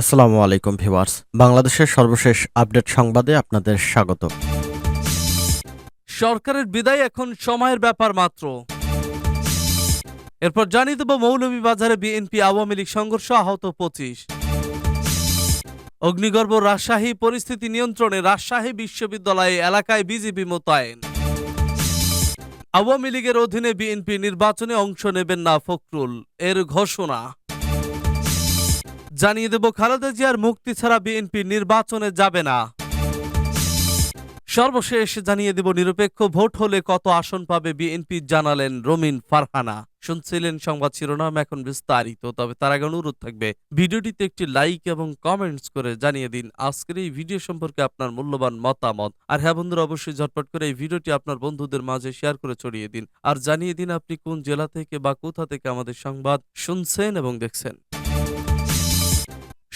আসসালামু আলাইকুম ভিউয়ার্স। বাংলাদেশের সর্বশেষ আপডেট সংবাদে আপনাদের স্বাগত। সরকারের বিদায় এখন সময়ের ব্যাপার মাত্র। এরপর জানিয়ে দেব মৌলভীবাজারে বিএনপি আওয়ামী লীগ সংঘর্ষ আহত পঁচিশ। অগ্নিগর্ভ রাজশাহী পরিস্থিতি নিয়ন্ত্রণে রাজশাহী বিশ্ববিদ্যালয় এলাকায় বিজেপি মোতায়েন। আওয়ামী লীগের অধীনে বিএনপি নির্বাচনে অংশ নেবেন না ফখরুল, এর ঘোষণা। জানিয়ে দেব, খালেদা জিয়ার মুক্তি ছাড়া বিএনপি নির্বাচনে যাবে না। সর্বশেষ জানিয়ে দেব, নিরপেক্ষ ভোট হলে কত আসন পাবে বিএনপি জানালেন রমিন ফারহানা। শুনছিলেন সংবাদ শিরোনাম এখন বিস্তারিত, তবে তার আগে অনুরোধ থাকবে, ভিডিওটিতে একটি লাইক এবং কমেন্টস করে জানিয়ে দিন, আজকের এই ভিডিও সম্পর্কে আপনার মূল্যবান মতামত। আর হ্যাঁ বন্ধুরা, অবশ্যই ঝটপট করে এই ভিডিওটি আপনার বন্ধুদের মাঝে শেয়ার করে ছড়িয়ে দিন। আর জানিয়ে দিন, আপনি কোন জেলা থেকে বা কোথা থেকে আমাদের সংবাদ শুনছেন এবং দেখছেন।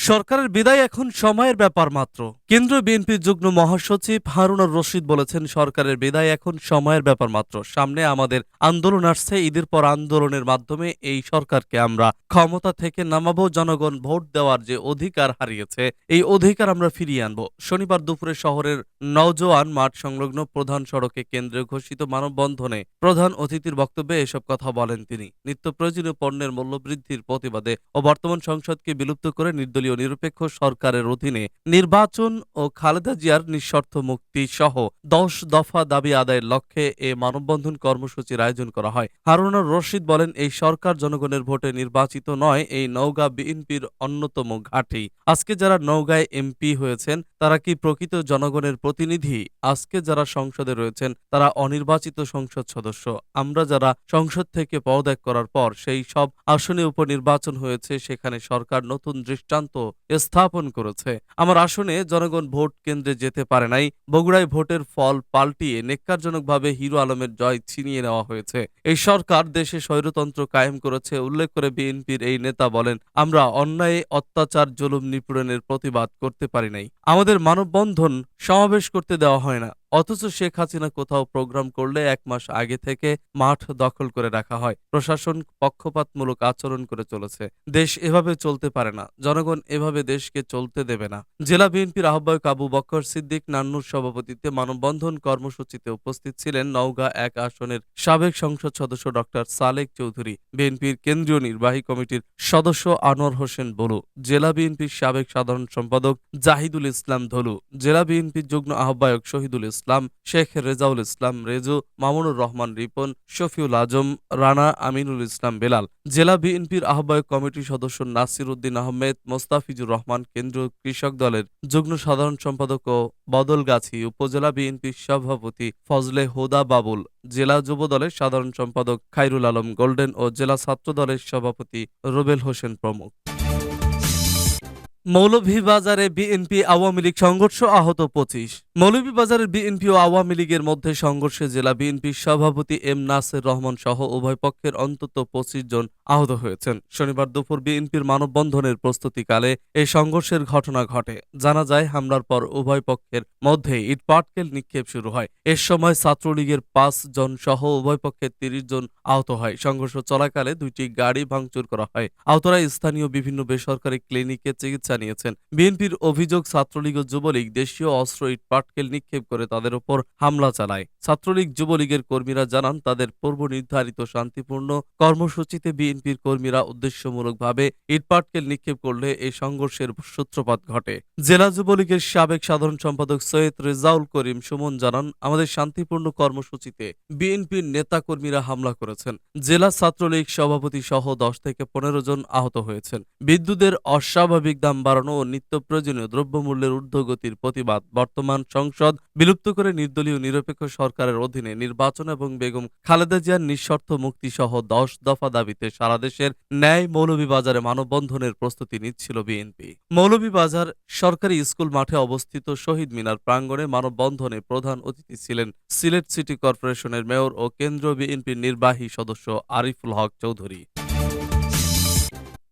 সরকারের বিদায় এখন সময়ের ব্যাপার মাত্র। কেন্দ্রীয় বিএনপির যুগ্ম মহাসচিব হারুনার রশিদ বলেছেন, সরকারের বিদায় এখন সময়ের ব্যাপার মাত্র। সামনে আমাদের আন্দোলন আসছে, ঈদের পর আন্দোলনের মাধ্যমে এই সরকারকে আমরা ক্ষমতা থেকে নামাবো, জনগণ ভোট দেওয়ার যে অধিকার হারিয়েছে, এই অধিকার আমরা ফিরিয়ে আনব। শনিবার দুপুরে শহরের নওজোয়ান মাঠ সংলগ্ন প্রধান সড়কে কেন্দ্রে ঘোষিত মানববন্ধনে প্রধান অতিথির বক্তব্যে এসব কথা বলেন তিনি। নিত্য প্রয়োজনীয় পণ্যের মূল্যবৃদ্ধির প্রতিবাদে ও বর্তমান সংসদকে বিলুপ্ত করে নির্দলীয় নিরপেক্ষ সরকারের অধীনে নির্বাচন ও খালেদা জিয়ার নিঃশর্ত মুক্তি সহ দশ দফা দাবি আদায়ের লক্ষ্যে এ মানববন্ধন কর্মসূচির আয়োজন করা হয়। হারুনুর রশিদ বলেন, এই সরকার জনগণের ভোটে নির্বাচিত নয়, এই নওগাঁ বিএনপির অন্যতম ঘাঁটি। আজকে যারা নওগাঁয় এমপি হয়েছেন, তারা কি প্রকৃত জনগণের প্রতিনিধি? আজকে যারা সংসদে রয়েছেন, তারা অনির্বাচিত সংসদ সদস্য। আমরা যারা সংসদ থেকে পদত্যাগ করার পর সেই সব আসনে উপনির্বাচন হয়েছে, সেখানে সরকার নতুন দৃষ্টান্ত স্থাপন করেছে। আমার আসনে জনগণ ভোট কেন্দ্রে যেতে পারে নাই। বগুড়ায় ভোটের ফল পাল্টিয়ে নেককারজনকভাবে হিরো আলমের জয় ছিনিয়ে নেওয়া হয়েছে। এই সরকার দেশে স্বৈরতন্ত্র কায়েম করেছে, উল্লেখ করে বিএনপির এই নেতা বলেন, আমরা অন্যায় অত্যাচার, জুলুম, নিপীড়নের প্রতিবাদ করতে পারি নাই। আমাদের মানববন্ধন সমাবেশ করতে দেওয়া হয় না। অথচ শেখ হাসিনা কোথাও প্রোগ্রাম করলে এক মাস আগে থেকে মাঠ দখল করে রাখা হয়। প্রশাসন পক্ষপাতমূলক আচরণ করে চলেছে। দেশ এভাবে চলতে পারে না। জনগণ এভাবে দেশকে চলতে দেবে না। জেলা বিএনপির আহ্বায়ক আবু বক্কর সিদ্দিক নান্নুর সভাপতিত্বে মানববন্ধন কর্মসূচিতে উপস্থিত ছিলেন নওগাঁ এক আসনের সাবেক সংসদ সদস্য ডক্টর সালেক চৌধুরী, বিএনপির কেন্দ্রীয় নির্বাহী কমিটির সদস্য আনোয়ার হোসেন বলু, জেলা বিএনপির সাবেক সাধারণ সম্পাদক জাহিদুল ইসলাম ধলু, জেলা বিএনপির যুগ্ম আহ্বায়ক শহীদুল ইসলাম শেখ রেজাউল ইসলাম, রেজু মামুনুর রহমান, রিপন শফিউল আজম, রানা আমিনুল ইসলাম বেলাল। জেলা বিএনপির আহ্বায়ক কমিটির সদস্য নাসির উদ্দিন আহমেদ, মোস্তাফিজুর রহমান কেন্দ্রীয় কৃষক দলের যুগ্ম সাধারণ সম্পাদক ও বদলগাছি উপজেলা বিএনপির সভাপতি ফজলে হোদা বাবুল, জেলা যুব দলের সাধারণ সম্পাদক খাইরুল আলম গোল্ডেন ও জেলা ছাত্র দলের সভাপতি রুবেল হোসেন প্রমুখ। মৌলভীবাজারে বিএনপি আওয়ামী লীগ সংঘর্ষ আহত পঁচিশ। মৌলভীবাজারের বিএনপি ও আওয়ামী লীগের মধ্যে সংঘর্ষে জেলা বিএনপির সভাপতি এম নাসের রহমান সহ উভয় পক্ষের অন্তত পঁচিশ জন আহত হয়েছেন। শনিবার দুপুর বিএনপির মানববন্ধনের প্রস্তুতিকালে এই সংঘর্ষের ঘটনা ঘটে। জানা যায়, হামলার পর উভয় পক্ষের মধ্যে ইটপাটকেল নিক্ষেপ শুরু হয়। এর সময় ছাত্রলীগের পাঁচ জন সহ উভয় পক্ষের তিরিশ জন আহত হয়। সংঘর্ষ চলাকালে দুইটি গাড়ি ভাঙচুর করা হয়। আহতরা স্থানীয় বিভিন্ন বেসরকারি ক্লিনিকে চিকিৎসা নিয়েছেন। বিএনপির অভিযোগ, ছাত্রলীগ ও যুবলীগ দেশীয় অস্ত্র ইটপাটকেল নিক্ষেপ করে তাদের ওপর হামলা চালায়। ছাত্রলীগ, যুবলীগের কর্মীরা জানান, তাদের পূর্ব নির্ধারিত শান্তিপূর্ণ কর্মসূচিতে বিএনপির কর্মীরা উদ্দেশ্যমূলকভাবে ইটপাটকেল নিক্ষেপ করলে এই সংঘর্ষের সূত্রপাত ঘটে। জেলা যুবলীগের সাবেক সাধারণ সম্পাদক সৈয়দ রেজাউল করিম সুমন জানান, আমাদের শান্তিপূর্ণ কর্মসূচিতে বিএনপির নেতাকর্মীরা হামলা করেছেন। জেলা ছাত্রলীগ সভাপতি সহ দশ থেকে পনেরো জন আহত হয়েছেন। বিদ্যুতের অস্বাভাবিক দাম বাড়ানো ও নিত্য প্রয়োজনীয় দ্রব্যমূল্যের ঊর্ধ্বগতির প্রতিবাদ বর্তমান সংসদ বিলুপ্ত করে নির্দলীয় নিরপেক্ষ সরকারের অধীনে নির্বাচন এবং বেগম খালেদা জিয়ার নিঃশর্ত মুক্তি সহ দশ দফা দাবিতে সারা দেশের ন্যায় মৌলভীবাজারে মানববন্ধনের প্রস্তুতি নিচ্ছিল বিএনপি। মৌলভীবাজার সরকারি স্কুল মাঠে অবস্থিত শহীদ মিনার প্রাঙ্গণে মানববন্ধনে প্রধান অতিথি ছিলেন সিলেট সিটি কর্পোরেশনের মেয়র ও কেন্দ্রীয় বিএনপির নির্বাহী সদস্য আরিফুল হক চৌধুরী।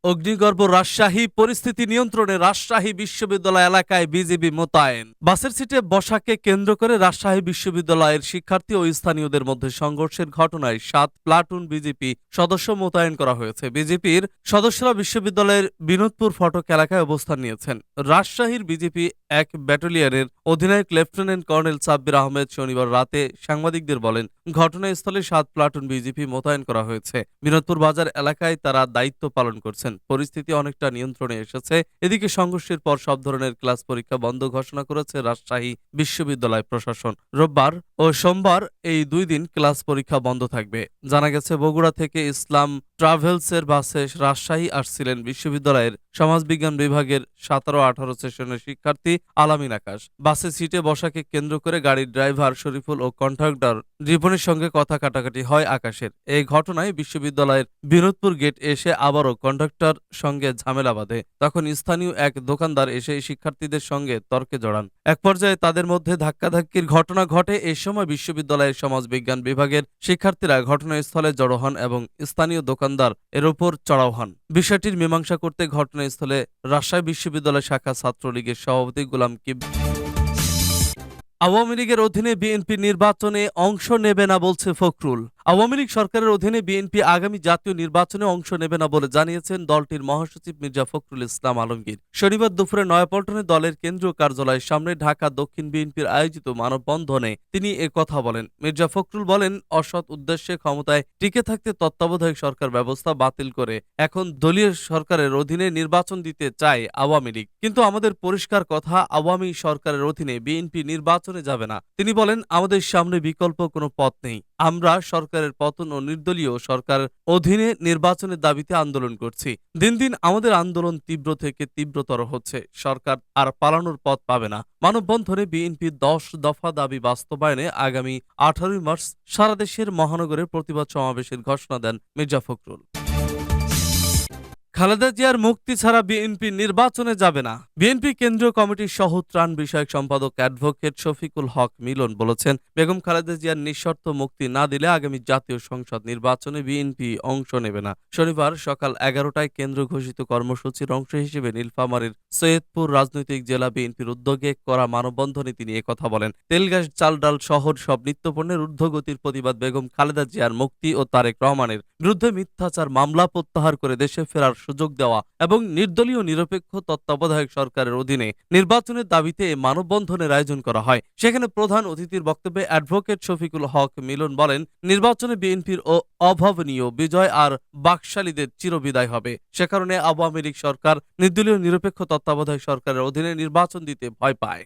অগ্নিগর্ভ রাজশাহী পরিস্থিতি নিয়ন্ত্রণে রাজশাহী বিশ্ববিদ্যালয় এলাকায় বিজেপি মোতায়েন। বাসের সিটে বসাকে কেন্দ্র করে রাজশাহী বিশ্ববিদ্যালয়ের শিক্ষার্থী ও স্থানীয়দের মধ্যে সংঘর্ষের ঘটনায় সাত প্লাটুন বিজেপি সদস্য মোতায়েন করা হয়েছে। বিজেপির সদস্যরা বিশ্ববিদ্যালয়ের বিনোদপুর ফটক এলাকায় অবস্থান নিয়েছেন। রাজশাহীর বিজেপি এক ব্যাটালিয়নের অধিনায়ক লেফটেন্যান্ট কর্নেল সাব্বির আহমেদ শনিবার রাতে সাংবাদিকদের বলেন, ঘটনাস্থলে সাত প্লাটুন বিজেপি মোতায়েন করা হয়েছে। বিনোদপুর বাজার এলাকায় তারা দায়িত্ব পালন করছেন। পরিস্থিতি অনেকটা নিয়ন্ত্রণে এসেছে। এদিকে সংঘর্ষের পর সব ধরনের ক্লাস পরীক্ষা বন্ধ ঘোষণা করেছে রাজশাহী বিশ্ববিদ্যালয় প্রশাসন। রোববার ও সোমবার এই দুই দিন ক্লাস পরীক্ষা বন্ধ থাকবে। জানা গেছে বগুড়া থেকে ইসলাম ট্রাভেলসের বাসে রাজশাহী আসছিলেন বিশ্ববিদ্যালয়ের সমাজবিজ্ঞান বিভাগের সতেরো আঠারো সেশনের শিক্ষার্থী আলামিন আকাশ। বাসে সিটে বসাকে কেন্দ্র করে গাড়ির ড্রাইভার শরীফুল ও কন্ট্রাক্টর রিপনের সঙ্গে কথা কাটাকাটি হয় আকাশের। এই ঘটনায় বিশ্ববিদ্যালয়ের বিনোদপুর গেট এসে আবারও কন্ডাক্টর সঙ্গে ঝামেলা বাঁধে। তখন স্থানীয় এক দোকানদার এসে শিক্ষার্থীদের সঙ্গে তর্কে জড়ান। এক পর্যায়ে তাদের মধ্যে ধাক্কাধাক্কির ঘটনা ঘটে। এ সময় বিশ্ববিদ্যালয়ের সমাজবিজ্ঞান বিভাগের শিক্ষার্থীরা ঘটনাস্থলে জড়ো হন এবং স্থানীয় দোকানদার এর উপর চড়াও হন। বিষয়টির মীমাংসা করতে ঘটনাস্থলে রাজশাহী বিশ্ববিদ্যালয় শাখা ছাত্রলীগের সভাপতি গোলাম কিব আওয়ামী লীগের অধীনে বিএনপি নির্বাচনে অংশ নেবে না বলছে ফখরুল। আওয়ামী লীগ সরকারের অধীনে বিএনপি আগামী জাতীয় নির্বাচনে অংশ নেবে না বলে জানিয়েছেন দলটির মহাসচিব মির্জা ফখরুল ইসলাম আলমগীর। শনিবার দুপুরে নয়াপল্টনে দলের কেন্দ্রীয় কার্যালয়ের সামনে ঢাকা দক্ষিণ বিএনপির আয়োজিত মানববন্ধনে তিনি এ কথা বলেন। মির্জা ফখরুল বলেন, অসৎ উদ্দেশ্যে ক্ষমতায় টিকে থাকতে তত্ত্বাবধায়ক সরকার ব্যবস্থা বাতিল করে এখন দলীয় সরকারের অধীনে নির্বাচন দিতে চায় আওয়ামী লীগ। কিন্তু আমাদের পরিষ্কার কথা, আওয়ামী সরকারের অধীনে বিএনপি নির্বাচনে যাবে না। তিনি বলেন, আমাদের সামনে বিকল্প কোনো পথ নেই। আমরা সরকারের পতন ও নির্দলীয় সরকার অধীনে নির্বাচনের দাবিতে আন্দোলন করছি। দিন দিন আমাদের আন্দোলন তীব্র থেকে তীব্রতর হচ্ছে। সরকার আর পালানোর পথ পাবে না। মানববন্ধনে বিএনপি দশ দফা দাবি বাস্তবায়নে আগামী আঠারোই মার্চ সারা দেশের মহানগরের প্রতিবাদ সমাবেশের ঘোষণা দেন মির্জা ফখরুল। খালেদা জিয়ার মুক্তি ছাড়া বিএনপি নির্বাচনে যাবে না। বিএনপি কেন্দ্রীয় কমিটির সহ ত্রাণ বিষয়ক সম্পাদক অ্যাডভোকেট শফিকুল হক মিলন বলেছেন, বেগম খালেদা জিয়ার নিঃশর্ত মুক্তি না দিলে আগামী জাতীয় সংসদ নির্বাচনে বিএনপি অংশ নেবে না। শনিবার সকাল এগারোটায় কেন্দ্র ঘোষিত কর্মসূচির অংশ হিসেবে নীলফামারীর সৈয়দপুর রাজনৈতিক জেলা বিএনপির উদ্যোগে করা মানববন্ধনে তিনি একথা বলেন তেলগ্যাস চাল ডাল শহর সব নিত্যপণ্যের ঊর্ধ্বগতির প্রতিবাদ বেগম খালেদা জিয়ার মুক্তি ও তারেক রহমানের বিরুদ্ধে মিথ্যাচার, মামলা প্রত্যাহার করে দেশে ফেরার সুযোগ দেওয়া এবং নির্দলীয় নিরপেক্ষ তত্ত্বাবধায়ক সরকারের অধীনে নির্বাচনের দাবিতে মানববন্ধনের আয়োজন করা হয়। সেখানে প্রধান অতিথির বক্তব্যে অ্যাডভোকেট শফিকুল হক মিলন বলেন, নির্বাচনে বিএনপির ও অভাবনীয় বিজয় আর বাকশালীদের চিরবিদায় হবে। সে কারণে আওয়ামী লীগ সরকার নির্দলীয় নিরপেক্ষ তত্ত্বাবধায়ক সরকারের অধীনে নির্বাচন দিতে ভয় পায়।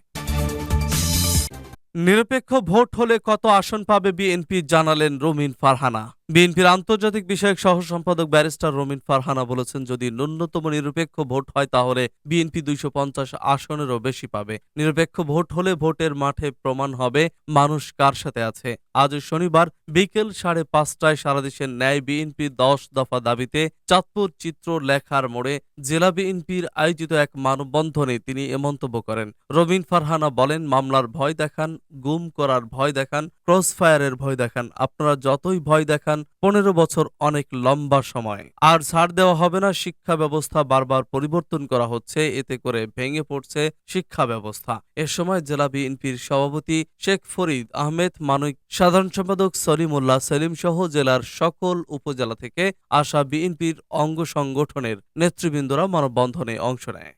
নিরপেক্ষ ভোট হলে কত আসন পাবে বিএনপি জানালেন রমিন ফারহানা। বিএনপির আন্তর্জাতিক বিষয়ক সহ সম্পাদক ব্যারিস্টার রমিন ফারহানা বলেছেন, যদি ন্যূনতম নিরপেক্ষ ভোট হয় তাহলে বিএনপি দুইশো পঞ্চাশ আসনেরও বেশি পাবে। নিরপেক্ষ ভোট হলে ভোটের মাঠে প্রমাণ হবে মানুষ কার সাথে আছে। আজ শনিবার বিকেল সাড়ে পাঁচটায় সারাদেশের ন্যায় বিএনপির দশ দফা দাবিতে চাঁদপুর চিত্র লেখার মোড়ে জেলা বিএনপির আয়োজিত এক মানববন্ধনে তিনি এ মন্তব্য করেন। রবিন ফারহানা বলেন, মামলার ভয় দেখান, গুম করার ভয় দেখান ক্রস ফায়ারের ভয় দেখান। আপনারা যতই ভয় দেখান পনেরো বছর অনেক লম্বা সময়। আর ছাড় দেওয়া হবে না, শিক্ষা ব্যবস্থা বারবার পরিবর্তন করা হচ্ছে, এতে করে ভেঙে পড়ছে শিক্ষা ব্যবস্থা। এ সময় জেলা বিএনপির সভাপতি শেখ ফরিদ আহমেদ মানবিক সাধারণ সম্পাদক সলিমুল্লাহ সেলিম সহ জেলার সকল উপজেলা থেকে আসা বিএনপির অঙ্গ সংগঠনের নেতৃবৃন্দরা মানববন্ধনে অংশ নেয়।